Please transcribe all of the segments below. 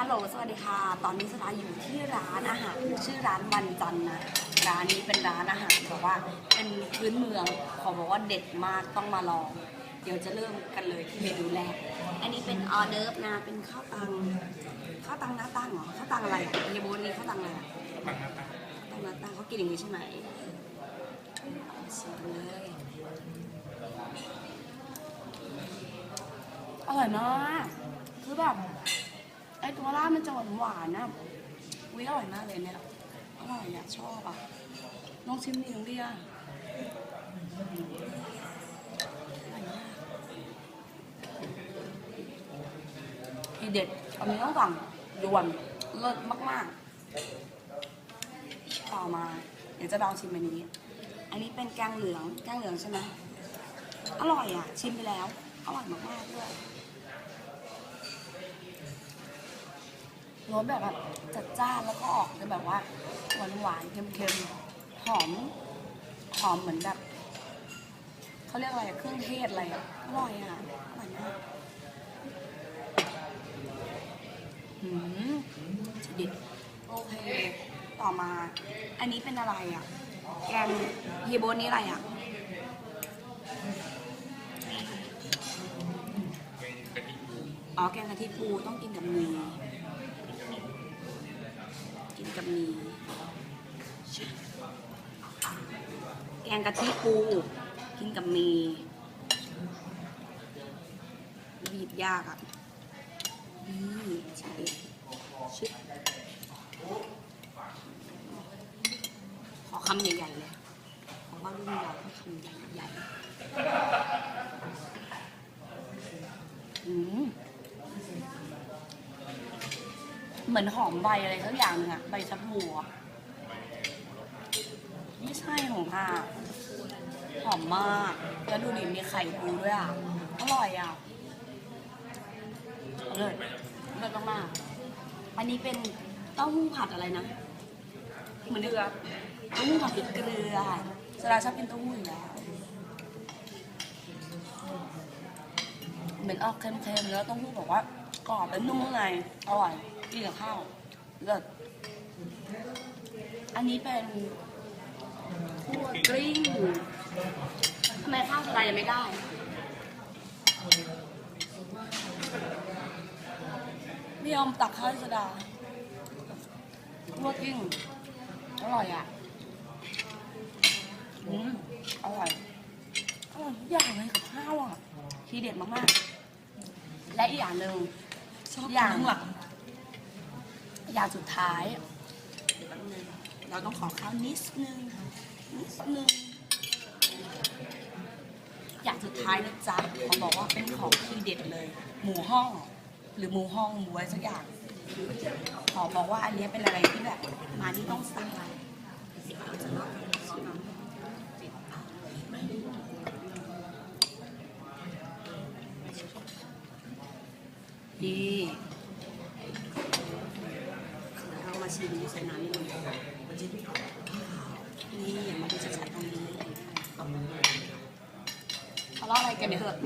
ฮัลโหล สวัสดีค่ะ ตอนนี้สตาอยู่ที่ร้านอาหาร ชื่อร้านวันจันทร์นะ ร้านนี้เป็นร้านอาหารแบบว่า เป็นพื้นเมือง ขอบอกว่าเด็ดมาก ต้องมาลอง เดี๋ยวจะเริ่มกันเลยที่เมนูแรก อันนี้เป็นออเดิร์ฟนะ เป็นข้าวตัง ข้าวตังหน้าตังเหรอ ข้าวตังอะไรเฮียโบนนี่ข้าวตังอะไรอะข้าวตังหน้าตังเขากินอย่างนี้ใช่ไหมชิมเลย อร่อยมาก คือแบบ อตัวรามันจะหวานหวานนะวิอร่อยมากเลยเนี่ยอร่อยอะชอบอะลองชิมดิน้องเดียอร่อยมากทีเด็ดอันนี้ต้องสั่งด่วนเลิศมากๆ ต่อมา เดี๋ยวจะลองชิมอันนี้ อันนี้เป็นแกงเหลือง แกงเหลืองใช่ไหมอร่อยอะ ชิมไปแล้ว อร่อยมากๆด้วย รสแบบแบบจัดจ้านแล้วก็ออกจะแบบว่าหวานหวานๆเค็มๆหอมหอมเหมือนแบบเขาเรียกอะไรอะเครื่องเทศอะไรอะอร่อยอะอร่อยมากหืมทีเด็ดโอเค ต่อมา อันนี้เป็นอะไรอะ แกงเฮียโบนนี่อะไรอะ อ๋อแกงกะทิปูต้องกินกับหมีกินกับห มีแกงกะทิปูกินกับมีบีบยากอะนี่ใช่ชิขอคำใหญ่ๆเลยขอว่ารุ่นเราก็คำใหญ่ๆอืม เห มือนหอมใบอะไรสักอย่างหนึงอะใบชะพูอะไม่ใช่ของผ้าหอมมาก แล้วดูดิมีไข่ปูด้วยอะ อร่อยอะเลิศเลิศมากๆอันนี้เป็นเต้าหู้ผัดอะไรนะเหมือนเดือเต้าหู้ผัดพริกเกลือสดาชอบกินเต้าหู้อยู่แล้ว เหมือนออกเค็มๆแล้วเต้าหู้บอกว่ากรอบและนุ่มข้างในอร่อย กินกับข้าวเลิศอันนี้เป็นคั่วกลิ้งทำไมข้าวสไลด์ยังไม่ได้ ไม่ยอมตักข้าวสดาคั่วกลิ้งอร่อยอะอืมอร่อยอร่อยทุกอย่างเลยกับข้าวอะทีเด็ดมากๆ และอีกอย่างหนึ่งชอบอย่าง ข้างหลัง อย่างสุดท้ายเดี๋ยวแป๊บนึงเราต้องขอข้าวนิดนึงนิดนึงอย่างสุดท้ายนะจ๊ะเขาบอกว่าเป็นของทีเด็ดเลย หมูห้อง หรือหมูห้องหมูอะไรสักอย่างขอบอกว่าอันนี้เป็นอะไรที่แบบ มานี่ต้องสั่งดี เรามาชิมใส่น้ำนิดนึงนี่อย่ามาดูชัดๆตรงนี้ทะเลาะอะไรกันเนี่ยเถอะ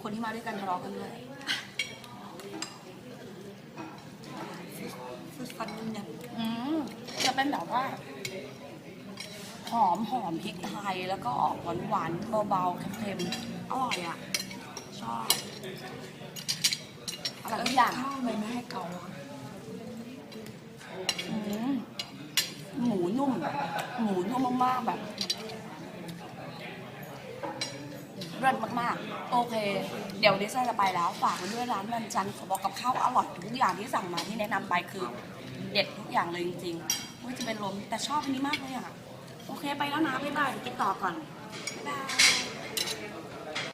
คนที่มาด้วยกันทะเลาะกันด้วยฟุดฟันเนี่ยอืมจะเป็นแบบว่า หอมหอมพริกไทยแล้วก็ออกหวานหวานๆเบาๆเค็มๆอร่อยอะ ชอบ อร่อยทุกอย่างข้าวเลยไม่ให้เกาอะอืมหมูนุ่ม หมูนุ่มมากๆแบบเลิศมากๆ โอเค เดี๋ยวดิฉันจะไปแล้ว ฝากไว้ด้วยร้านวันจันทร์ขอบอกกับข้าวอร่อยทุกอย่างที่สั่งมาที่แนะนำไปคือ เด็ดทุกอย่างเลยจริงๆว่าจะเป็นลมแต่ชอบอันนี้มากเลยอะ โอเคไปแล้วนะบ๊ายบายเดี๋ยวกินต่อก่อนบ๊ายบาย